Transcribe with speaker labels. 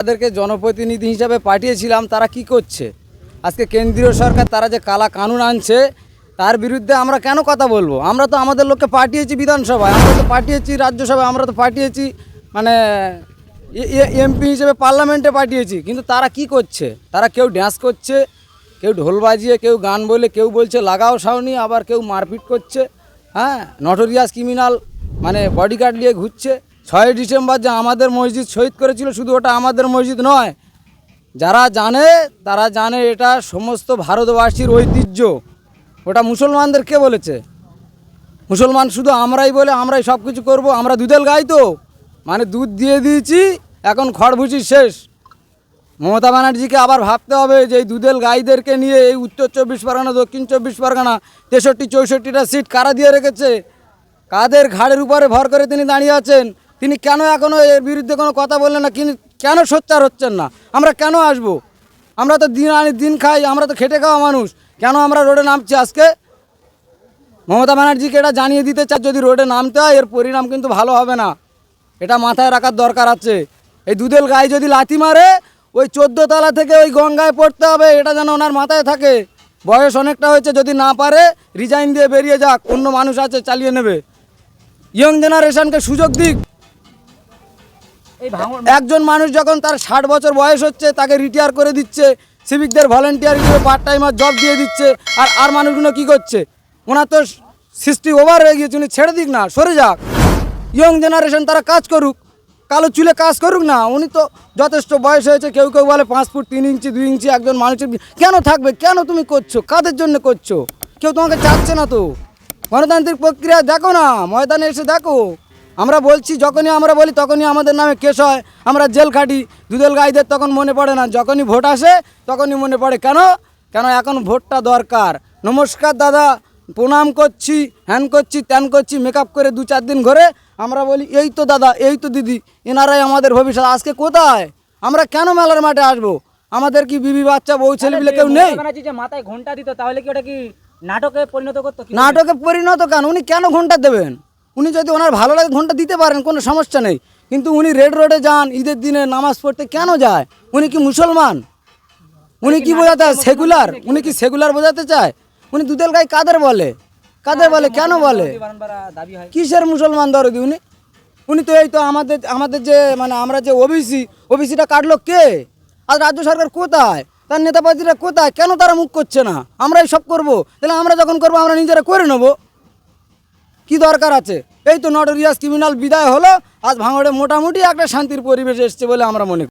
Speaker 1: তাদেরকে জনপ্রতিনিধি হিসাবে পাঠিয়েছিলাম, তারা কি করছে? আজকে কেন্দ্রীয় সরকার তারা যে কালা কানুন আনছে, তার বিরুদ্ধে আমরা কেন কথা বলব? আমরা তো আমাদের লোককে পাঠিয়েছি বিধানসভায়, আমরা তো পাঠিয়েছি রাজ্যসভায়, আমরা তো পাঠিয়েছি মানে এমপি হিসেবে পার্লামেন্টে পাঠিয়েছি, কিন্তু তারা কি করছে? তারা কেউ ড্যান্স করছে, কেউ ঢোল বাজিয়ে, কেউ গান বলে, কেউ বলছে লাগাও সাউনি আবার কেউ মারপিট করছে হ্যাঁ? নটোরিয়াস ক্রিমিনাল মানে বডিগার্ড নিয়ে ঘুরছে ছয় ডিসেম্বর যে আমাদের মসজিদ শহীদ করেছিল, শুধু ওটা আমাদের মসজিদ নয়, যারা জানে তারা জানে এটা সমস্ত ভারতবাসীর ঐতিহ্য। ওটা মুসলমানদের কে বলেছে? মুসলমান শুধু আমরাই বলে আমরাই সব কিছু করব, আমরা দুধেল গাই তো। মানে দুধ দিয়ে দিয়েছি, এখন খড়ভুচি শেষ। মমতা ব্যানার্জিকে আবার ভাবতে হবে যে এই দুধেল গাইদেরকে নিয়ে এই উত্তর চব্বিশ পরগনা, দক্ষিণ চব্বিশ পরগনা, তেষট্টি, চৌষট্টিটা সিট কারা দিয়ে রেখেছে? কাদের ঘাড়ের উপরে ভর করে তিনি দাঁড়িয়ে আছেন? তিনি কেন এখনও এর বিরুদ্ধে কোনো কথা বললেন না? কিন্তু কেন সোচ্চার হচ্ছেন না? আমরা কেন আসব? আমরা তো দিন আনি দিন খাই, আমরা তো খেটে খাওয়া মানুষ। কেন আমরা রোডে নামছি আজকে? মমতা ব্যানার্জিকে এটা জানিয়ে দিতে চায় যদি রোডে নামতে হয়, এর পরিণাম কিন্তু ভালো হবে না। এটা মাথায় রাখার দরকার আছে। এই দুধেল গায়ে যদি লাথি মারে, ওই চোদ্দ তলা থেকে ওই গঙ্গায় পড়তে হবে, এটা যেন ওনার মাথায় থাকে। বয়স অনেকটা হয়েছে, যদি না পারে রিজাইন দিয়ে বেরিয়ে যাক, অন্য মানুষ আছে, চালিয়ে নেবে। ইয়ং জেনারেশনকে সুযোগ দিক। একজন মানুষ যখন তার ষাট বছর বয়স হচ্ছে, তাকে রিটায়ার করে দিচ্ছে সিভিকদের ভলেন্টিয়ার হিসেবে পার্ট টাইমার জব দিয়ে দিচ্ছে, আর আর মানুষগুলো কি করছে? ওনার তো সিক্সটি ওভার হয়ে গিয়েছে, উনি ছেড়ে দিক না, সরে যাক। ইয়ং জেনারেশন তারা কাজ করুক, কালো চুলে কাজ করুক না, উনি তো যথেষ্ট বয়স হয়েছে, কেউ কেউ বলে পাঁচ ফুট তিন ইঞ্চি, দুই ইঞ্চি, একজন মানুষের কেন থাকবে, কেন তুমি করছ, কাদের জন্য করছ? কেউ তোমাকে চাচ্ছে না তো। গণতান্ত্রিক প্রক্রিয়া দেখো না, ময়দানে এসে দেখো। আমরা বলছি যখনই আমরা বলি তখনই আমাদের নামে কেস হয়। আমরা জেল খাটি দুধেল গাইদের তখন মনে পড়ে না। যখনই ভোট আসে তখনই মনে পড়ে। কেন? কেন এখন ভোটটা দরকার? নমস্কার দাদা প্রণাম করছি হ্যান করছি ত্যান করছি মেকআপ করে দু চার দিন ঘরে। আমরা বলি এই তো দাদা এই তো দিদি এনারাই আমাদের ভবিষ্যৎ। আজকে কোথায়? আমরা কেন মেলার মাঠে আসব? আমাদের কি বিবি বাচ্চা বউ ছেলেপিলে কেউ নেই?
Speaker 2: যে মাথায় ঘণ্টা দিত তাহলে কি ওটা কি নাটকে পরিণত করতো
Speaker 1: নাটকে পরিণত কেন? উনি কেন ঘণ্টা দেবেন? উনি যদি ওনার ভালো লাগে ঘণ্টা দিতে পারেন, কোনো সমস্যা নেই। কিন্তু উনি রেড রোডে যান, ঈদের দিনে নামাজ পড়তে কেন যায়? উনি কি মুসলমান? উনি কি বোঝাতে সেকুলার? উনি কি সেকুলার বোঝাতে চায়? উনি দুধেল গায়ে কাদের বলে? কাদের বলে? কেন বলে? কিসের মুসলমান দরদি উনি? উনি তো এই তো আমাদের আমাদের যে মানে আমরা যে ওবিসি, ওবিসিটা কাটলো কে? আর রাজ্য সরকার কোথায়? তার নেতাপাতিরা কোথায়? কেন তারা মুখ করছে না? আমরাই সব করব। তাহলে আমরা যখন করব, আমরা নিজেরা করে নেব। কি দরকার আছে? এই তো নটরিয়াস ক্রিমিনাল বিদায় হলো, আজ ভাঙড়ে মোটামুটি একটা শান্তির পরিবেশ এসছে বলে আমরা মনে করি।